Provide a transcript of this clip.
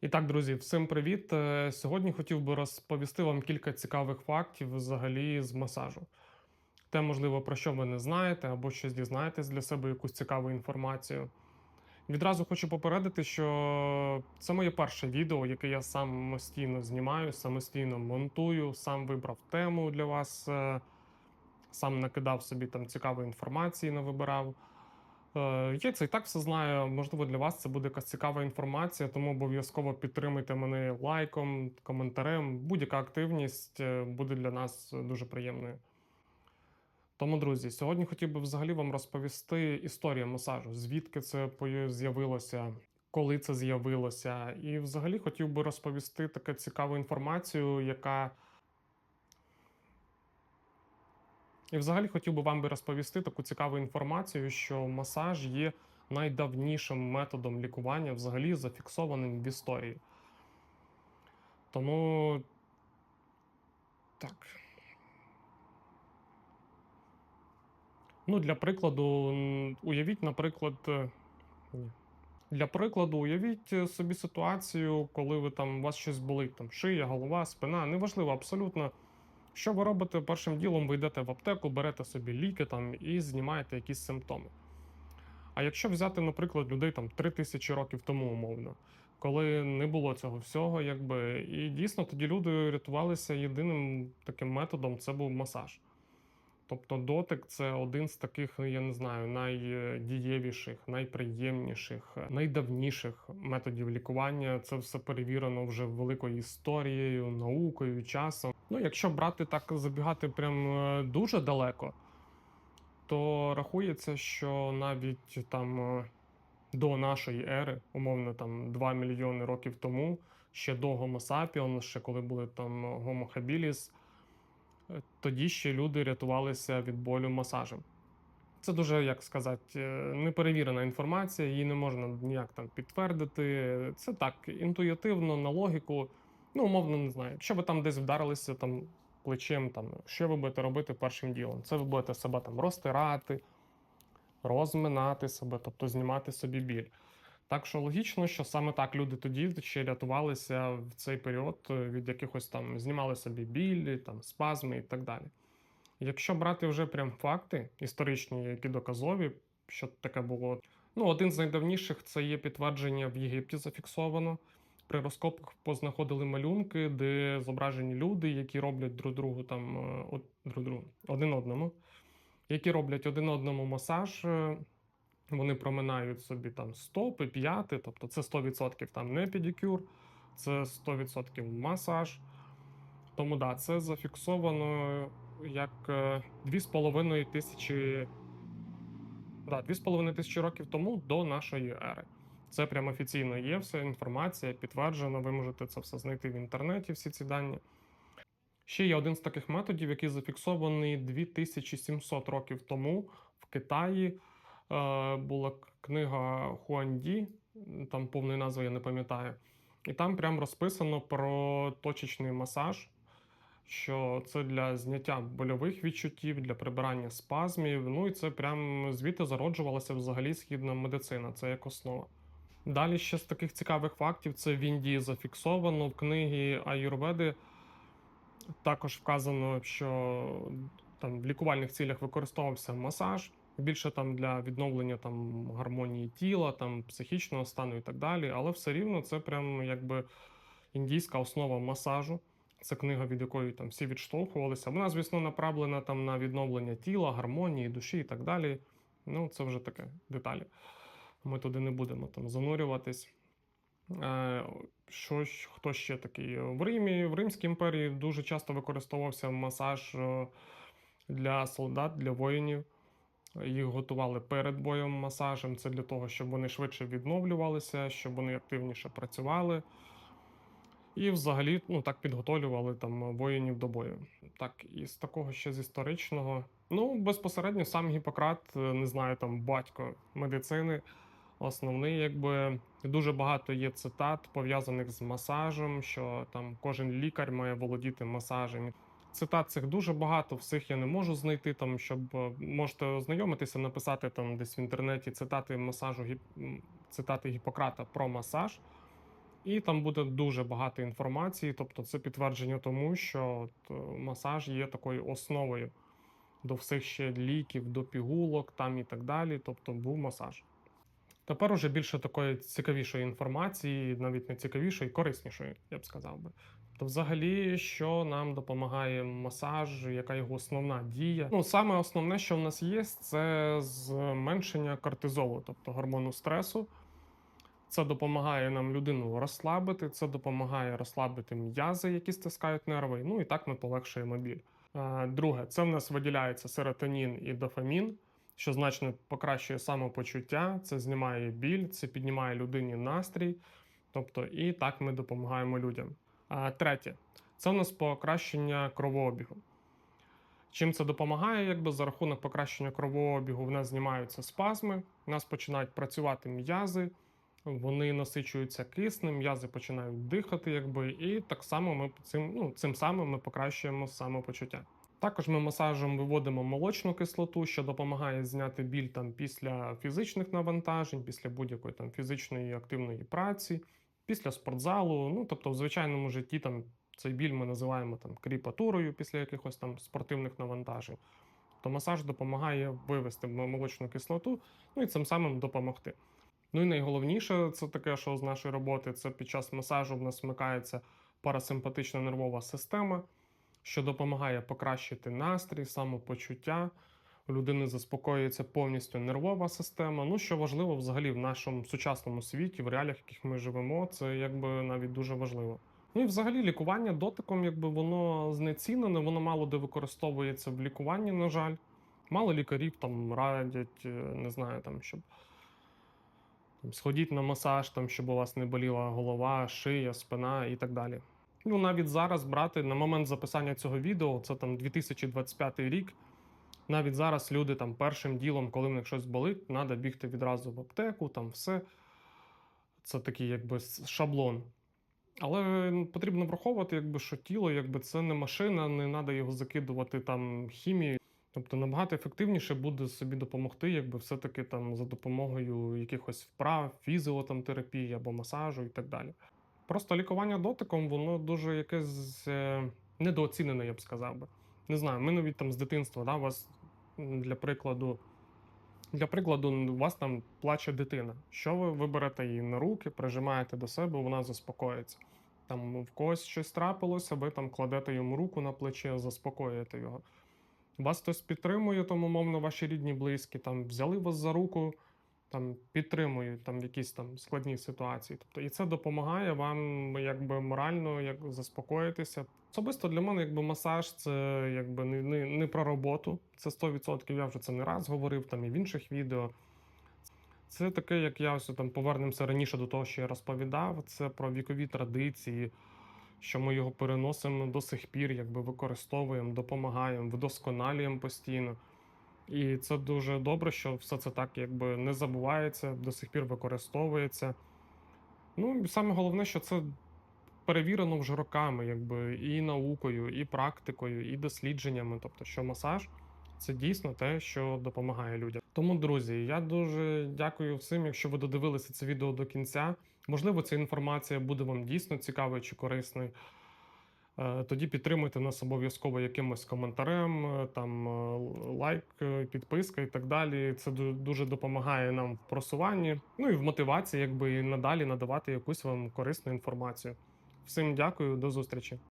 І так, друзі, всім привіт. Е, Сьогодні хотів би розповісти вам кілька цікавих фактів взагалі з масажу. Те, можливо, про що ви не знаєте, або щось дізнаєтесь для себе якусь цікаву інформацію. Відразу хочу попередити, що це моє перше відео, яке я самостійно знімаю, самостійно монтую, сам вибрав тему для вас, е, сам накидав собі там цікавої інформації, навибирав. Е, Я це і так все знаю. Можливо, для вас це буде якась цікава інформація, тому обов'язково підтримуйте мене лайком, коментарем. Будь-яка активність е, буде для нас дуже приємною. Тому, друзі, сьогодні хотів би взагалі вам розповісти історію масажу, звідки це з'явилося, коли це з'явилося. І взагалі хотів би розповісти таку цікаву інформацію, яка. І взагалі хотів би вам би розповісти таку цікаву інформацію, що масаж є найдавнішим методом лікування, взагалі зафіксованим в історії. Тому. Так. Ну, для прикладу, уявіть, наприклад. е, Ні. Для прикладу, уявіть е, собі ситуацію, коли ви там у вас щось болить, там шия, голова, спина, неважливо абсолютно. Що ви робите першим ділом, ви йдете в аптеку, берете собі ліки там і знімаєте якісь симптоми. А якщо взяти, наприклад, людей там 3000 років тому, умовно, коли не було цього всього, якби, і дійсно тоді люди рятувалися єдиним таким методом це був масаж. Тобто дотик це один з таких, я не знаю, найдієвіших, найприємніших, найдавніших методів лікування. Це все перевірено вже великою історією, наукою, часом. Ну, якщо брати так, забігати прям е, дуже далеко, то рахується, що навіть там е, до нашої ери, умовно там 2 мільйони років тому, ще до Homo sapiens, ще коли були там Homo habilis, тоді ще люди рятувалися від болю масажем. Це дуже, як сказати, е, неперевірена інформація, її не можна ніяк там підтвердити. Це так, інтуїтивно, на логіку. Ну, умовно, не знаю. Якщо ви там десь вдарилися там плечем, там, що ви будете робити першим ділом? Це ви будете себе там розтирати, розминати себе, тобто знімати собі біль. Так що логічно, що саме так люди тоді ще рятувалися в цей період е, від якихось там знімали собі біль, там спазми і так далі. Якщо брати вже прям факти історичні, які доказові, що таке було. Ну, один з найдавніших це є підтвердження в Єгипті зафіксовано. При розкопах познаходили малюнки, де зображені люди, які роблять друг другу там е, друг другу, один одному, які роблять один одному масаж. Е, Вони проминають собі там стопи, п'яти, тобто це 100% там не педикюр, це 100% масаж. Тому да, це зафіксовано як е, 2,5 тисячі. Да, 2,5 тисячі років тому до нашої ери. Це прям офіційно є, вся інформація підтверджена. Ви можете це все знайти в інтернеті, всі ці дані. Ще є один з таких методів, який зафіксований 2700 років тому в Китаї. Е, була книга Хуанді, там повної назви я не пам'ятаю. І там прям розписано про точечний масаж, що це для зняття больових відчуттів, для прибирання спазмів. Ну і це прям звідти зароджувалася взагалі східна медицина, це як основа. Далі ще з таких цікавих фактів це в Індії зафіксовано в книгі Аюрведи. Також вказано, що там в лікувальних цілях використовувався масаж, більше там для відновлення там гармонії тіла, там психічного стану і так далі. Але все рівно це прям якби індійська основа масажу. Це книга, від якої там всі відштовхувалися. Вона, звісно, направлена там на відновлення тіла, гармонії, душі і так далі. Ну, це вже таке деталі. Ми туди не будемо там занурюватись. Е, Що, хто ще такий? В Римі, в Римській імперії дуже часто використовувався масаж е, для солдат, для воїнів. Їх готували перед боєм масажем. Це для того, щоб вони швидше відновлювалися, щоб вони активніше працювали. І взагалі ну, так підготовлювали там воїнів до бою. Так, і з такого ще з історичного. Ну, безпосередньо сам Гіппократ, е, не знаю, там батько медицини. Основний, якби дуже багато є цитат пов'язаних з масажем, що там кожен лікар має володіти масажем. Цитат цих дуже багато, всіх я не можу знайти. Там щоб е, можете ознайомитися, написати там десь в інтернеті цитати масажу, цитати Гіппократа про масаж. І там буде дуже багато інформації, тобто це підтвердження тому, що от, е, масаж є такою основою до всіх ще ліків, до пігулок там і так далі. Тобто був масаж. Тепер уже більше такої цікавішої інформації, навіть не цікавішої, кориснішої, я б сказав би. То взагалі, що нам допомагає масаж, яка його основна дія? Ну, саме основне, що в нас є, це зменшення кортизолу, тобто гормону стресу. Це допомагає нам людину розслабити, це допомагає розслабити м'язи, які стискають нерви. Ну і так ми полегшуємо біль. Е, Друге, це в нас виділяється серотонін і дофамін, що значно покращує самопочуття, це знімає біль, це піднімає людині настрій. Тобто, і так ми допомагаємо людям. Третє, це в нас покращення кровообігу. Чим це допомагає? Якби за рахунок покращення кровообігу в нас знімаються спазми, у нас починають працювати м'язи, вони насичуються киснем, м'язи починають дихати, якби, і так само ми цим, ну, цим самим ми покращуємо самопочуття. Також ми масажем виводимо молочну кислоту, що допомагає зняти біль там після фізичних навантажень, після будь-якої там фізичної активної праці, після спортзалу. Ну тобто, в звичайному житті там цей біль ми називаємо там кріпатурою після якихось там спортивних навантажень. То масаж допомагає вивести молочну кислоту, ну і цим самим допомогти. Ну і найголовніше, це таке, що з нашої роботи, це під час масажу в нас вмикається парасимпатична нервова система, що допомагає покращити настрій, самопочуття. Людини заспокоюється повністю нервова система. Ну, що важливо взагалі в нашому сучасному світі, в реаліях, в яких ми живемо, це якби навіть дуже важливо. Ну і взагалі лікування дотиком, якби воно знецінене, воно мало де використовується в лікуванні, на жаль. Мало лікарів там радять, е, не знаю, там, щоб там, сходіть на масаж, там, щоб у вас не боліла голова, шия, спина і так далі. Ну, навіть зараз брати на момент записання цього відео, це там 2025 рік. Навіть зараз люди там першим ділом, коли в них щось болить, треба бігти відразу в аптеку, там все. Це такий якби шаблон. Але потрібно враховувати, якби, що тіло, якби це не машина, не треба його закидувати там хімією. Тобто набагато ефективніше буде собі допомогти, якби все-таки там за допомогою якихось вправ, фізіотерапії або масажу і так далі. Просто лікування дотиком, воно дуже якесь е, недооцінене, я б сказав би. Не знаю, ми навіть там з дитинства, да, вас для прикладу, для прикладу, у вас там плаче дитина. Що ви, виберете її на руки, прижимаєте до себе, вона заспокоїться. Там в когось щось трапилося, ви там кладете йому руку на плече, заспокоюєте його. Вас хтось підтримує, тому, мовно, ваші рідні, близькі, там взяли вас за руку, там підтримують там якісь там складні ситуації. Тобто, і це допомагає вам якби морально як заспокоїтися. Особисто для мене, якби масаж, це якби не, не, не про роботу. Це 100%. Я вже це не раз говорив там і в інших відео. Це таке, як я ось там повернемося раніше до того, що я розповідав. Це про вікові традиції, що ми його переносимо до сих пір, якби використовуємо, допомагаємо, вдосконалюємо постійно. І це дуже добре, що все це так якби не забувається, до сих пір використовується. Ну, саме головне, що це перевірено вже роками, якби і наукою, і практикою, і дослідженнями. Тобто, що масаж це дійсно те, що допомагає людям. Тому, друзі, я дуже дякую всім, якщо ви додивилися це відео до кінця. Можливо, ця інформація буде вам дійсно цікавою чи корисною. Е, Тоді підтримуйте нас обов'язково якимось коментарем, е, там е, лайк, підписка і так далі. Це дуже допомагає нам в просуванні, ну і в мотивації, якби і надалі надавати якусь вам корисну інформацію. Всім дякую, до зустрічі.